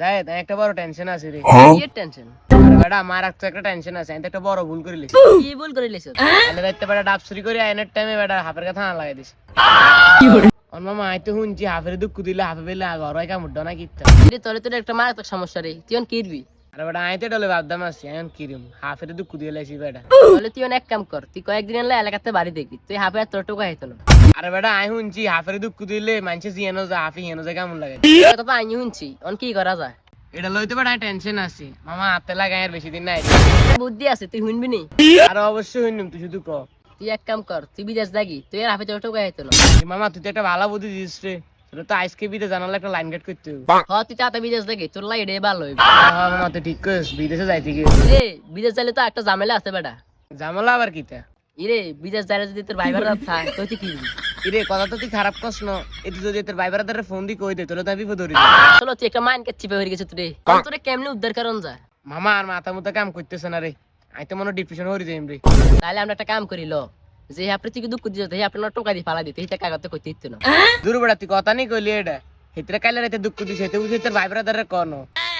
যাই তাই একটা বড় টেনশন আছে রে। কি টেনশন বেটা আমার তো একটা টেনশন আছে আমি তো একটা বড় ভুল করে লিছি। কি ভুল করে লিছো? তাহলে দেখতে বেটা ডাব চুরি করে আইনের টাইমে বেটা হাফের কথা না লাগাই দিস ওর মামা আইতে শুনছি হাফের দুঃখ দিলে হাফে বেলে ঘর হয় কামড় না কিত্তা রে তোরে তোর একটা মারাত্মক সমস্যা রে তুই কিরবি? আরে বেটা আইতে ডলে ভাবদাম আছি এখন কিরম হাফের দুঃখ দিয়ে লাইছি বেটা। তাহলে তুই এক কাম কর তুই কয়েকদিন এলে এলাকাতে বাড়ি দেখি তুই হাফে আর তোর টুকু হইতো না। আরে বেটা আই শুনছি হাফের দুঃখ দিলে মানুষে জিয়ানো যায় হাফি হিয়ানো যায় কেমন লাগে? শুনছি অন কি করা যায়? এটা লইতে টেনশন আছে। মামা হাতে লাগাই আর বেশি দিন নাই। বুদ্ধি আছে তুই শুনবি নি? আর অবশ্যই শুনুম তুই শুধু ক। তুই এক কাম কর তুই বিদেশ তুই আর হাফে মামা তুই তো একটা ভালো বুদ্ধি দিস রে। তোর তো আজকে বিদে জানালে একটা লাইন গেট করতে হবে। হ তুই তাতে বিদেশ দেখি তোর লাগে এটাই ভালো হইবে। হ্যাঁ মামা তুই ঠিক বিদেশে যাইতে গিয়ে। বিদেশ যাইলে তো একটা ঝামেলা আছে বেটা। ঝামেলা আবার কিতা? ইরে বিদেশ যাইলে যদি তোর ভাই ভাড়া থাক তুই তুই কি? ইরে কথা তো তুই খারাপ কস না। এতে যদি তোর ভাই ব্রাদারের ফোন দি কই দে তোর তো বিপদ হরি চলো তুই একটা মাইন চিপে হয়ে গেছে তুই তোরে কেমনে উদ্ধার করন যায়? মামা আর মাথা মুথা কাম করতেছে না রে। আমি তো মনে ডিপ্রেশন হরি যাইম রে। তাহলে আমরা একটা কাম করি ল। যে আপনি তুই দুঃখ দিতে সেই আপনার টোকা দিয়ে ফালা দিতে সেটা কাগজে করতে দিত না। দূর বেড়া তুই কথা নেই কইলি এটা। হেতরে কাইলে রাতে দুঃখ দিস হেতে বুঝি তোর ভাই ব্রাদারের কন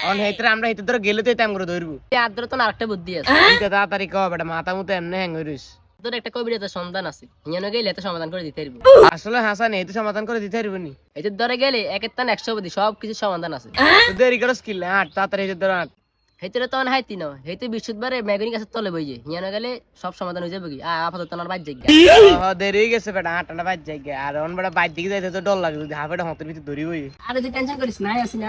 অন হেতরে আমরা হেতে তোর গেলে তো তেম করে ধরবো। আদ্র তো আরেকটা বুদ্ধি আছে। তাড়াতাড়ি কও বেটা মাথা মুথা এমনি হ্যাং হরিস তোর একটা কবিরাজের সন্ধান আছে। ইয়ানো গেলে এত সমাধান করে দিতে পারব। আসলে হাসান এই তো সমাধান করে দিতে পারব নি ধরে গেলে তান একশো সব কিছু সমাধান আছে। দেরি করে স্কিল আট তাড়াতাড়ি তোর আট। হেতরে তখন হাইতি না। হেতে বৃহস্পতিবারে মেগুনি গাছের তলে বই যে ইয়ানো গেলে সব সমাধান হয়ে যাবে কি? আর আপাতত তোমার বাদ যাই ও, দেরি হয়ে গেছে বেটা আটটা বাজ যাই গে। আর অন বেটা বাইর দিকে যাইতে তো ডর লাগে যদি হাফেটা হাতের ভিতরে ধরি আরে তুই টেনশন করিস না আসি না